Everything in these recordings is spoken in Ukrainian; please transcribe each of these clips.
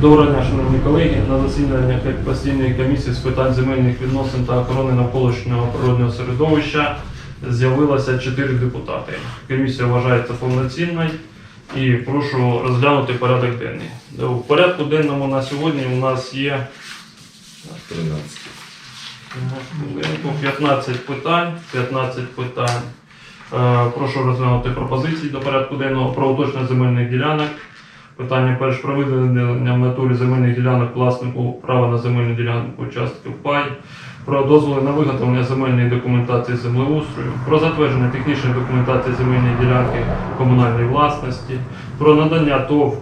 Доброго дня, шановні колеги. На засідання постійної комісії з питань земельних відносин та охорони навколишнього природнього середовища з'явилося чотири депутати. Комісія вважається повноцінною і прошу розглянути порядок денний. У порядку денному на сьогодні у нас є 15 питань. 15 питань. Е, Прошу розглянути пропозиції до порядку денного про уточнення земельних ділянок. Питання перше про виділення в натурі земельних ділянок власнику права на земельну ділянку участків пай, про дозволи на виготовлення земельної документації землеустрою, про затвердження технічної документації земельної ділянки комунальної власності, про надання ТОВ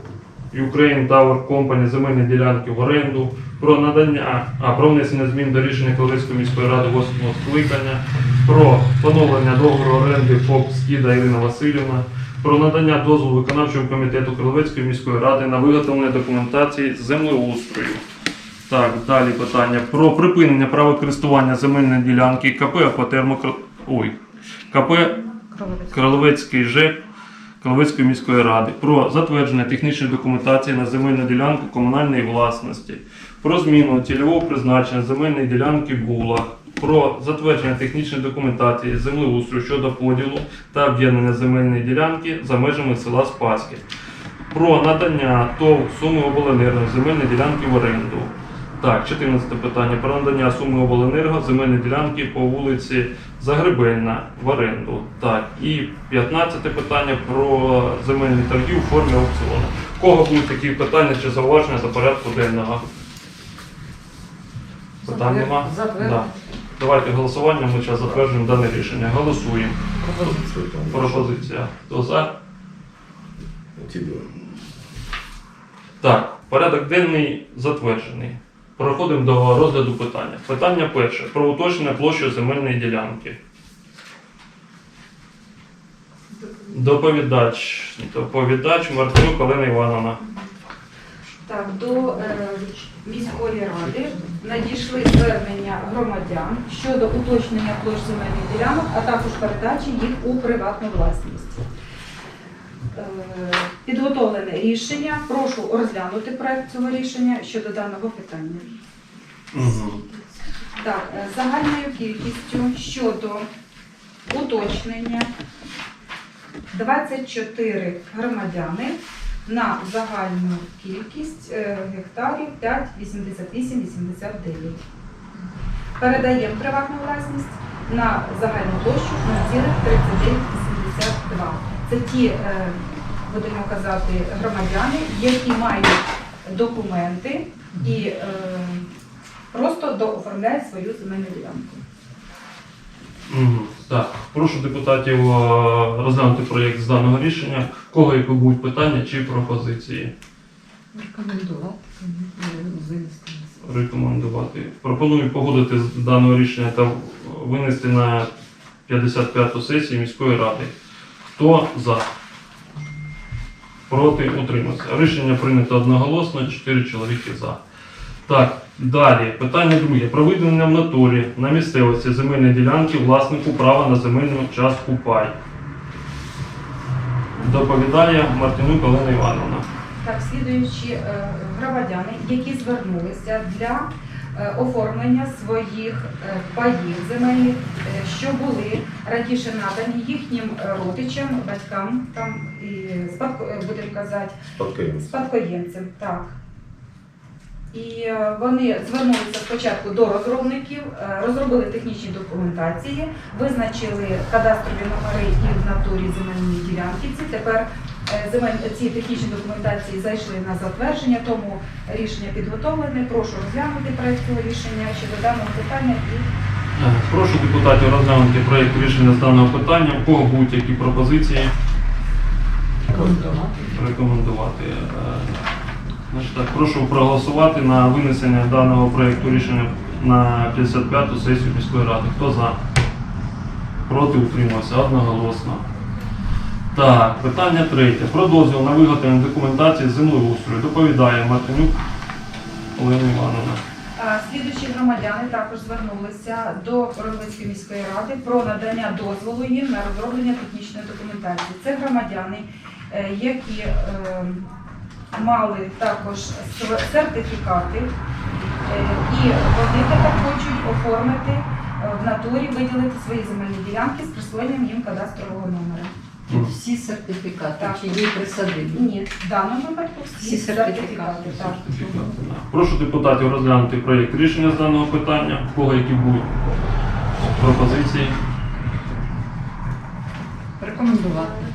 Ukraine Tower Company земельної ділянки в оренду, про надання, а про внесення змін до рішення Коломийської міської ради 8 скликання, про поновлення договору оренди ФОП Скіда Ірина Васильівна, про надання дозволу виконавчому комітету Криловецької міської ради на виготовлення документації з землеустрою. Так, далі питання. Про припинення права користування земельної ділянки КП «Акватермо Кр- Ой, КП Кроловецький ЖЕК Кроловецької міської ради. Про затвердження технічної документації на земельну ділянку комунальної власності, про зміну цільового призначення земельної ділянки Була, про затвердження технічної документації землеустрою щодо поділу та об'єднання земельної ділянки за межами села Спаське, про надання ТОВ суми обленерго земельної ділянки в оренду. Так, 14 питання про надання суми обленерго земельної ділянки по вулиці Загребельна в оренду. Так, і 15 питання про земельні торги у формі аукціону. Кого будуть такі питання чи зауваження до порядку денного? Питань нема? Да. Давайте голосування, ми зараз затверджуємо дане рішення. Голосуємо. Пропозицію там. Пропозиція. Хто за? Ті. Так, порядок денний затверджений. Переходимо до розгляду питання. Питання перше. Про уточнення площі земельної ділянки. Доповідач. Доповідач Мартинюк Олена Івановна. Так, до е, міської ради надійшли звернення громадян щодо уточнення площ земельних ділянок, а також передачі їх у приватну власність. Е, Підготовлене рішення. Прошу розглянути проект цього рішення щодо даного питання. Угу. Так, е, загальною кількістю щодо уточнення 24 громадяни на загальну кількість е, гектарів 5,88,89. Передаємо приватну власність на загальну площу 0,3982. Це ті, е, будемо казати, громадяни, які мають документи і е, просто дооформляють свою земельну ділянку. Так, прошу депутатів розглянути проєкт з даного рішення. Кого які будуть питання чи пропозиції? Рекомендувати винести. Рекомендувати. Пропоную погодити з даного рішення та винести на 55-ту сесію міської ради. Хто за? Проти утримався. Рішення прийнято одноголосно, 4 чоловіки за. Так, далі. Питання друге. Про виділення в натурі на місцевості земельної ділянки власнику права на земельну частку пай. Доповідає Мартинюк Олена Івановна. Так, слідуючі е, громадяни, які звернулися для е, оформлення своїх е, паїв земельних, що були раніше надані їхнім родичам, батькам, там і спадко, будемо казати, спадкоємцям. спадкоємцям. Так. І е, вони звернулися спочатку до розробників, е, розробили технічні документації, визначили кадастрові номери і в натурі земельної ділянки. Ці тепер е, земель, ці технічні документації зайшли на затвердження, тому рішення підготовлене. Прошу розглянути проект цього рішення щодо даного питання і Прошу депутатів розглянути проєкт рішення з даного питання. У кого будуть які пропозиції Рекомендувати. Так, прошу проголосувати на винесення даного проєкту рішення на 55-ту сесію міської ради. Хто за? Проти утримався одноголосно. Так, питання третє. Про дозвіл на виготовлення документації з землеустрою. Доповідає Мартинюк Олена Івановна. Слідуючі громадяни також звернулися до Ролицької міської ради про надання дозволу їм на розроблення технічної документації. Це громадяни, е, які е, мали також сертифікати, е, і вони тепер хочуть оформити е, в натурі, виділити свої земельні ділянки з присвоєнням їм кадастрового номера. Всі сертифікати, Так. чи є присадибі? Ні, в даному випадку всі, Всі сертифікати. сертифікати. Так. Прошу депутатів розглянути проєкт рішення з даного питання. У кого які будуть пропозиції? Рекомендувати.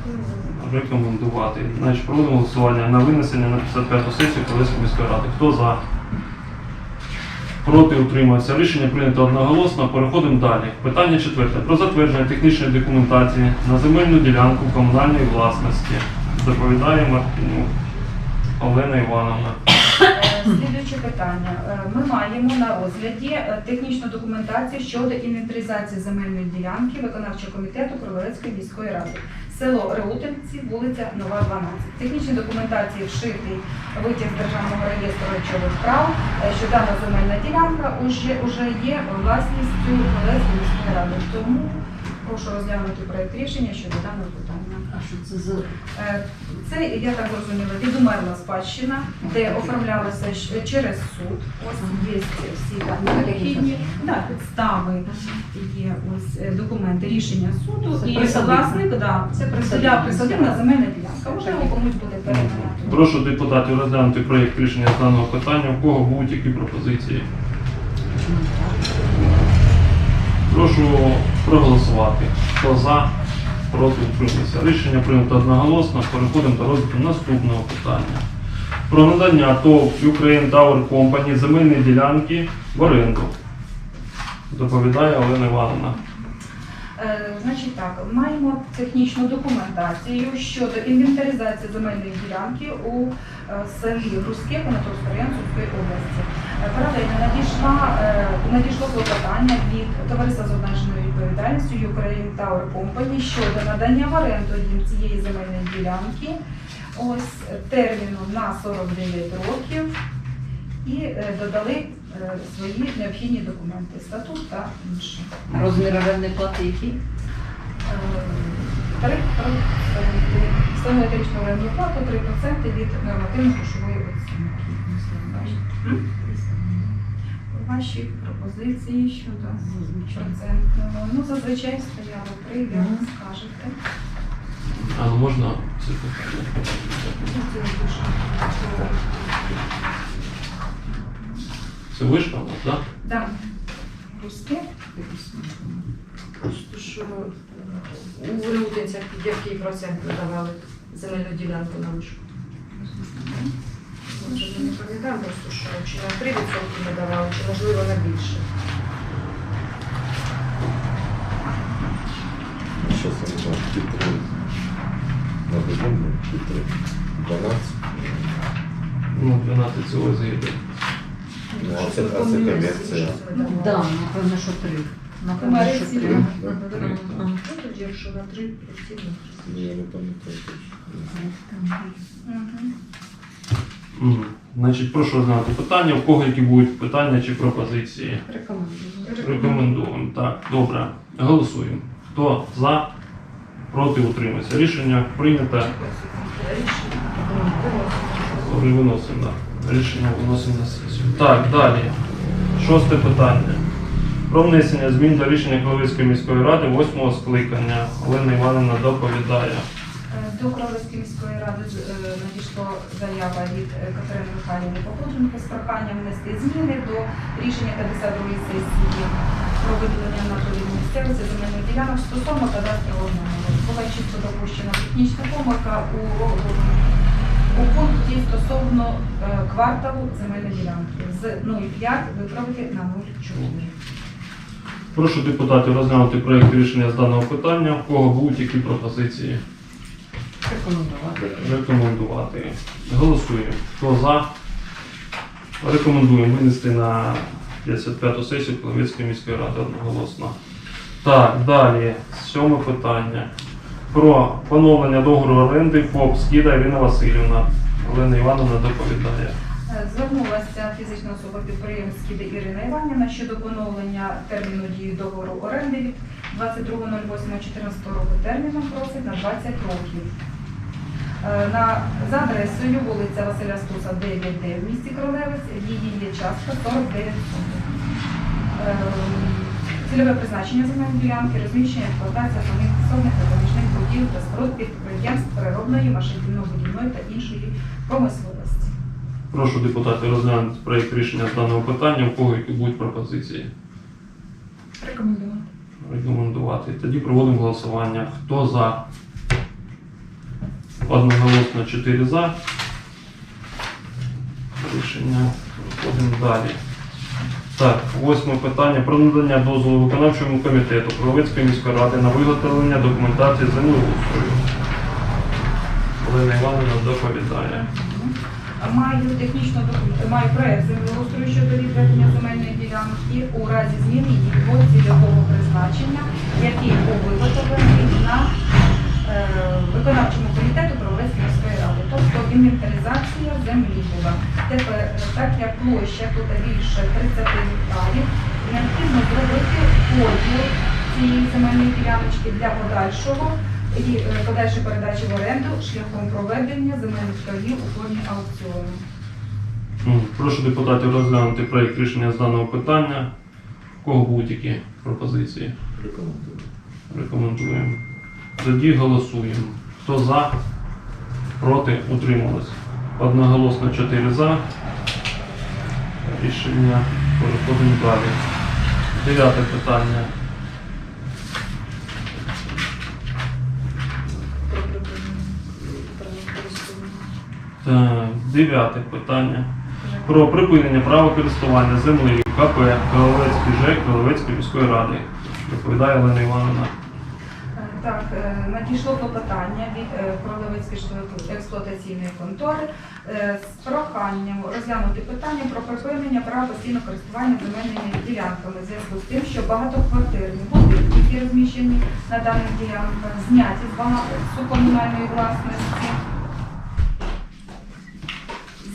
Рекомендувати. Значить, проводимо голосування на винесення на 55-ту сесію Колеської міської ради. Хто за? Проти утримався. Рішення прийнято одноголосно. Переходимо далі. Питання четверте. Про затвердження технічної документації на земельну ділянку комунальної власності. Доповідає Мартинюк Олена Івановна. Е, Слідуюче питання. Е, Ми маємо на розгляді е, технічну документацію щодо інвентаризації земельної ділянки виконавчого комітету Кролевецької міської ради. Село Реутинці, вулиця Нова, 12. В технічній документації вшитий витяг державного реєстру речових прав, е, що дана земельна ділянка уже, уже є власністю Кролевецької міської ради. Тому прошу розглянути проект рішення щодо даного питання. А що це за Е, Це, я так зрозуміла, відумерла спадщина, де оформлялося щ- через суд. Ось є всі там необхідні да, підстави, є ось е, документи, рішення суду. Це І власник, да, це Присадибне. присудя присадибна земельна ділянка. Можливо, комусь буде передана. Прошу депутатів розглянути проєкт рішення з даного питання. У кого будуть які пропозиції? Прошу проголосувати. Хто за, проти утримався. Рішення прийнято одноголосно. Переходимо до розгляду наступного питання. Про надання ТОВ Ukraine Tower Company земельної ділянки в оренду. Доповідає Олена Івановна. Е, Значить так, маємо технічну документацію щодо інвентаризації земельної ділянки у е, селі Руське Конотопського району області. Паралельно надійшла е, надійшло клопотання від товариства з обмеженою відповідальністю Ukraine Tower Company щодо надання в оренду їм цієї земельної ділянки ось терміном на 49 років і е, додали е, свої необхідні документи, статут та інше. Розмір орендної плати який? 3%. Стогеометрична орендна плата 3% від нормативно-грошової оцінки. Ваші пропозиції щодо процентного. Ну, зазвичай стояло три, як скажете. А ну, можна Це вишка у вас, так? Так. Руске що у Лютинцях під який процент надавали земельну ділянку на ручку. Може, не пам'ятаємо просто, що чи на 3% надавали, чи можливо на більше. Що я вам підтримую. На безумно підтримую. 12. Ну, 12 цього заїде. Ну, а це, комерція. Ну, напевно, що 3. Значить, прошу розглянути питання. У кого які будуть питання чи пропозиції? Рекомендую. Рекомендуємо. Так, добре. Голосуємо. Хто за, проти утримується. Рішення прийнято. Добре, виносимо. Рішення виносимо на сесію. Так, далі. Шосте питання. Про внесення змін до рішення Кровицької міської ради восьмого скликання. Олена Івановна доповідає. Е, До Кровецької міської ради е, надійшла заява від е, Катерини Михайлівни Походженко з проханням внести зміни до рішення 52-ї сесії про виділення на території місцевості земельних ділянок стосовно кадастрового номеру. Була чисто допущена технічна помилка у, у пункті стосовно кварталу земельної ділянки з 0,5 виправити на 0,4. Прошу депутатів розглянути проєкт рішення з даного питання. У кого будуть які пропозиції? Рекомендувати. Рекомендувати. Голосуємо. Хто за? Рекомендуємо винести на 55-ту сесію Коломийської міської ради одноголосно. Так, далі. Сьоме питання. Про поновлення договору оренди ФОП Скіда Ірина Васильівна. Олена Івановна доповідає. Звернулася фізична особа підприємець Кіди Ірина Іванівна щодо поновлення терміну дії договору оренди від 22.08.14 року терміном просить на 20 років. Е, На, за адресою вулиця Василя Стуса, 9D в місті Кролевець, її є частка 49 соток. Е, Цільове призначення земельної ділянки, розміщення експлуатація основних підсобних та помічних будівель та споруд підприємств переробної, машинно-будівної та іншої промисловості. Прошу депутатів розглянути проєкт рішення з даного питання, у кого які будуть пропозиції. Рекомендувати. Рекомендувати. Тоді проводимо голосування. Хто за? Одноголосно 4 за. Рішення. Проходимо далі. Так, восьме питання про надання дозволу виконавчому комітету Кровицької міської ради на виготовлення документації землеустрою. Олена Івановна доповідає. Маю технічну документ- маю проект землеустрою щодо відведення земельної ділянки у разі зміни його цільового призначення, який був виготовлений на е, виконавчому комітету Правовецької міської ради. Тобто інвентаризація землі була. Тепер, е, так як площа тут більше 30 гектарів, необхідно зробити поділ цієї земельної діляночки для подальшого і е, подальшої передачі в оренду шляхом проведення земельних торгів у формі аукціону. Прошу депутатів розглянути проєкт рішення з даного питання. У кого будуть які пропозиції? Рекомендую. Рекомендуємо. Тоді голосуємо. Хто за? Проти? Утримались. Одноголосно 4 за. Рішення переходимо далі. Дев'яте питання. Про припинення права користування. Так, дев'яте питання. Про припинення права користування землею КП Каловецький ЖЕК Каловецької міської ради. Доповідає Олена Івановна. Е, Так, е, надійшло клопотання від е, Кролевецької експлуатаційної контори е, з проханням розглянути питання про припинення права постійного користування земельними ділянками в зв'язку з тим, що багатоквартирні будинки, які розміщені на даних ділянках, зняті з балансу комунальної власності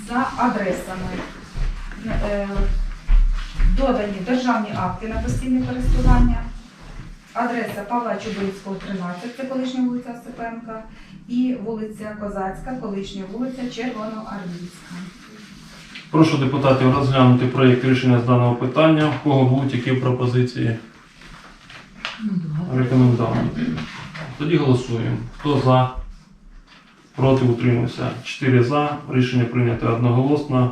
за адресами. Е, Додані державні акти на постійне користування. Адреса Павла Чубинського, 13, це колишня вулиця Степенка, і вулиця Козацька, колишня вулиця Червоноармійська. Прошу депутатів розглянути проєкт рішення з даного питання. У кого будуть які пропозиції? Ну, два. Рекомендувати. Тоді голосуємо. Хто за? Проти утримався. 4 за. Рішення прийнято одноголосно.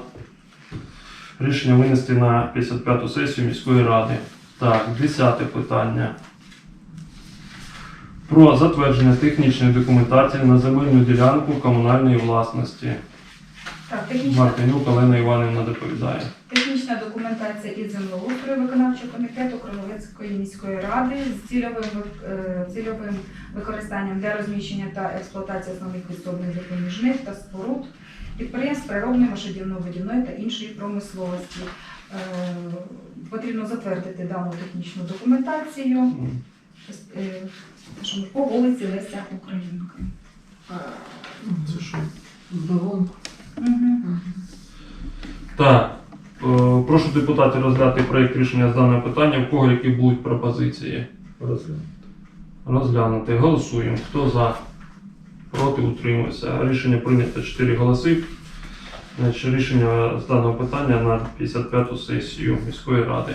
Рішення винести на 55-ту сесію міської ради. Так, 10 питання. Про затвердження технічної документації на земельну ділянку комунальної власності. Так, технічна, Мартинюк Олена Іванівна доповідає. технічна документація із землеустрою виконавчого комітету Кроновецької міської ради з цільовим, вик- е, цільовим використанням для розміщення та експлуатації основних підсобних допоміжних та споруд, підприємств природної, машинно-будівної та іншої промисловості. Е, Потрібно затвердити дану технічну документацію. Е, що ми по вулиці Леся Українки. Це що? Бігом. Так, е, прошу депутатів розглянути проєкт рішення з даного питання. У кого які будуть пропозиції? Розглянути. Розглянути. Голосуємо. Хто за? Проти утримався. Рішення прийнято 4 голоси. Значить, рішення з даного питання на 55-ту сесію міської ради.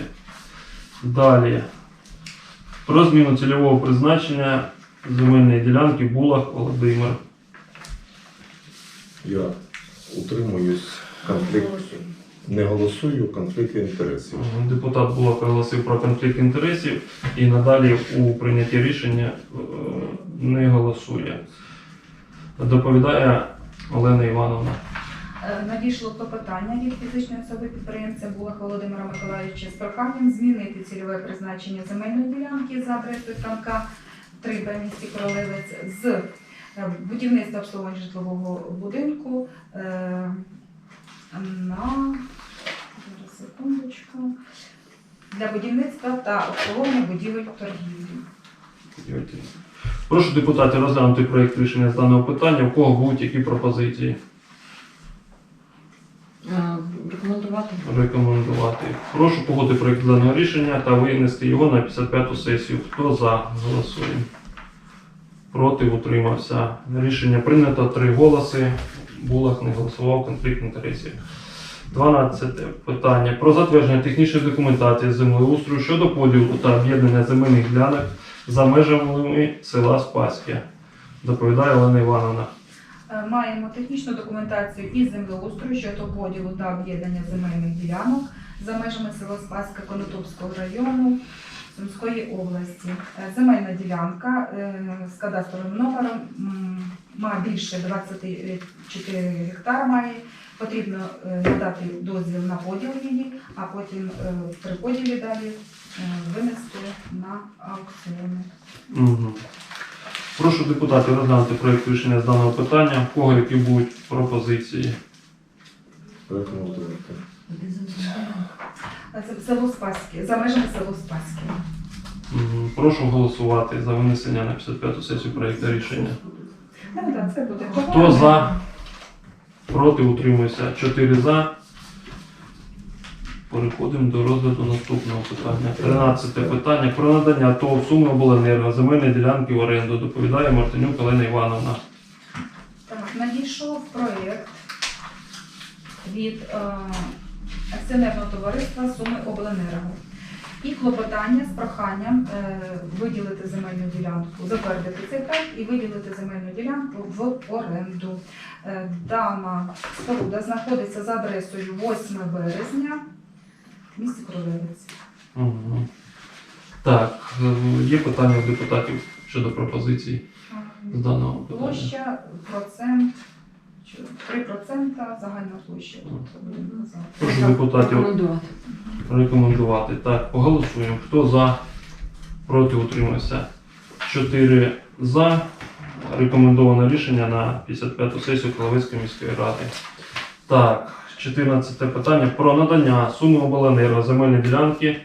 Далі. Про зміну цільового призначення земельної ділянки Булах Володимир. Я утримуюсь. Конфлікт. Не голосую, конфлікт інтересів. Депутат Булах оголосив про конфлікт інтересів і надалі у прийнятті рішення е, не голосує. Доповідає Олена Івановна. Е, Надійшло клопотання від фізичної особи підприємця Булах Володимира Миколаївича з проханням змінити цільове призначення земельної ділянки за адресою Франка 3Б місті Королевець з е, будівництва обслуговування житлового будинку на зараз секундочку для будівництва та обслуговування будівель торгівлі. Прошу депутатів розглянути проєкт рішення з даного питання. У кого будуть які пропозиції? Е, Рекомендувати. Рекомендувати. Прошу погодити проєкт даного рішення та винести його на 55-ту сесію. Хто за? Голосуємо. проти, утримався. Рішення прийнято, три голоси. Булах не голосував, конфлікт інтересів. 12 питання про затвердження технічної документації землеустрою щодо поділу та об'єднання земельних ділянок за межами села Спаське. Доповідає Олена Івановна. Е, Маємо технічну документацію із землеустрою щодо поділу та об'єднання земельних ділянок за межами села Спаська Конотопського району Сумської області. Е, Земельна ділянка е, з кадастровим номером має більше 24 гектар має. Потрібно е, надати дозвіл на поділ її, а потім е, при поділі далі е, винести на аукціони. Угу. Прошу депутатів розглянути проєкт рішення з даного питання. В кого які будуть пропозиції? Е, село Спаське, за межами село Спаське. Прошу голосувати за винесення на 55-ту сесію проєкту рішення. Ну, так, це буде Хто за? Проти утримується. 4 за. Переходимо до розгляду наступного питання. 13 питання про надання ТОВ суми обленерго земельної ділянки в оренду. Доповідає Мартинюк Олена Івановна. Так, надійшов проєкт від е, акціонерного товариства Суми Обленерго. І клопотання з проханням е, виділити земельну ділянку, затвердити цей проект і виділити земельну ділянку в оренду. Е, дана споруда знаходиться за адресою 8 березня в місті Кровелець. Угу. Так, е, є питання у депутатів щодо пропозицій з даного питання. Площа, процент, 3% загальна площа, тобто будемо. Прошу депутатів Рекомендувати. рекомендувати. Так, поголосуємо. Хто за? Проти утримався. 4 за. Рекомендоване рішення на 55-ту сесію Коловецької міської ради. Так, 14 питання про надання суми обленерго земельної ділянки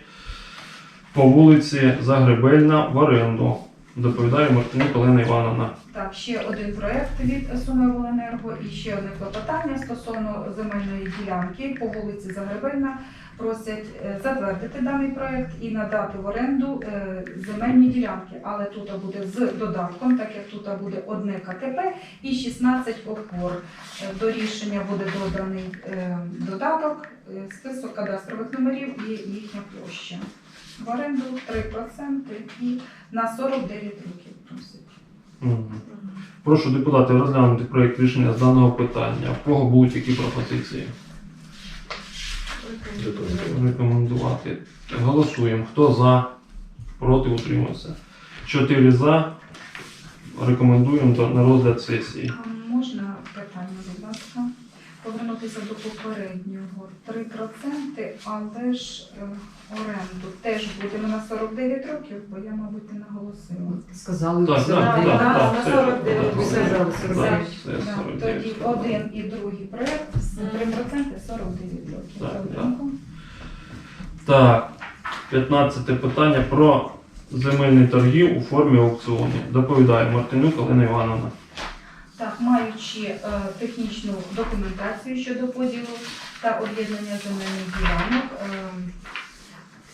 по вулиці Загребельна в оренду. Доповідає Мартинюк Олена Івановна. Так, ще один проект від Суми Обленерго і ще одне клопотання стосовно земельної ділянки по вулиці Загребельна. Просять е, затвердити даний проект і надати в оренду е, земельні ділянки. Але тут буде з додатком, так як тут буде одне КТП і 16 опор. Е, До рішення буде доданий додаток, список кадастрових номерів і їхня площа. В оренду 3% і на 49 років просять. Мгм. Прошу депутатів розглянути проєкт рішення з даного питання. В кого будуть які пропозиції? Рекомендувати. Голосуємо. Хто за? Проти утримався. Чотири за. Рекомендуємо до- на розгляд сесії. А Можна питання, будь ласка, повернутися до попереднього 3%, але ж е, оренду теж будемо на 49 років, бо я, мабуть, не наголосила. Сказали Так, так, так, так, так, так, на 49 так, ви так, 49. все, Да, 49. Тоді один і другий проект з 3% 49 років. Так, Добренько. Так, 15 питання про земельні торги у формі аукціону. Доповідає Мартинюк Олена Івановна. Так, маючи е, технічну документацію щодо поділу та об'єднання земельних ділянок, е,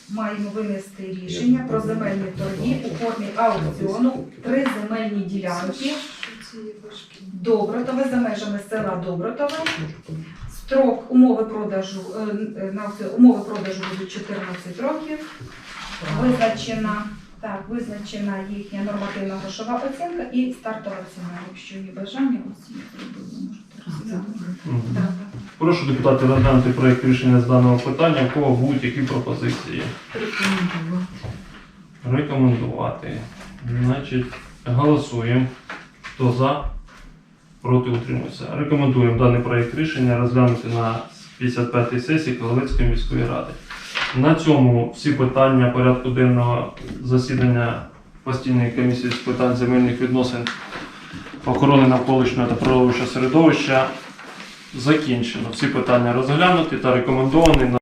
маємо винести рішення про земельні торги у формі аукціону. Три земельні ділянки. Добротове за межами села Добротове. Строк умови продажу е, е, на умови продажу будуть 14 років. Визначена так, визначена їхня нормативна грошова оцінка і стартова ціна. Якщо є бажання, ось приблизно можете розглянути. Прошу депутатів розглянути проєкт рішення з даного питання. У кого будуть які пропозиції? Рекомендувати. Рекомендувати. Значить, голосуємо. Хто за? Проти утримується. Рекомендуємо даний проєкт рішення розглянути на 55-й сесії Коловецької міської ради. На цьому всі питання порядку денного засідання постійної комісії з питань земельних відносин, охорони навколишнього та природовища середовища закінчено. Всі питання розглянуті та рекомендовані